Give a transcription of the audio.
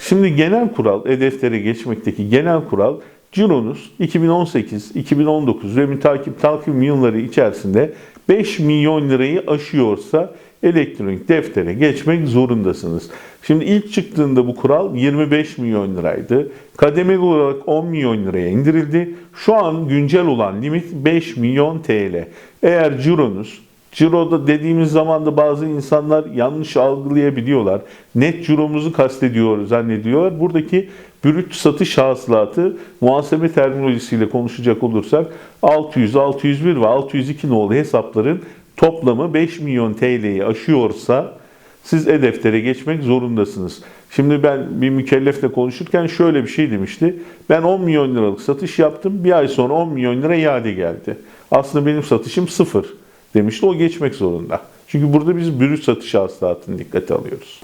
Şimdi genel kural, e-deftere geçmekteki genel kural cironuz 2018, 2019 ve mütakip takvim yılları içerisinde 5 milyon lirayı aşıyorsa elektronik deftere geçmek zorundasınız. Şimdi ilk çıktığında bu kural 25 milyon liraydı. Kademeli olarak 10 milyon liraya indirildi. Şu an güncel olan limit 5 milyon TL. Eğer cironuz Ciro'da dediğimiz zaman da bazı insanlar yanlış algılayabiliyorlar. Net ciromuzu kastediyor zannediyorlar. Buradaki brüt satış hasılatı muhasebe terminolojisiyle konuşacak olursak 600, 601 ve 602 nolu hesapların toplamı 5 milyon TL'yi aşıyorsa siz e-deftere geçmek zorundasınız. Şimdi ben bir mükellefle konuşurken şöyle bir şey demişti. Ben 10 milyon liralık satış yaptım. Bir ay sonra 10 milyon lira iade geldi. Aslında benim satışım sıfır demişti. O geçmek zorunda. Çünkü burada biz brüt satış hasılatını dikkate alıyoruz.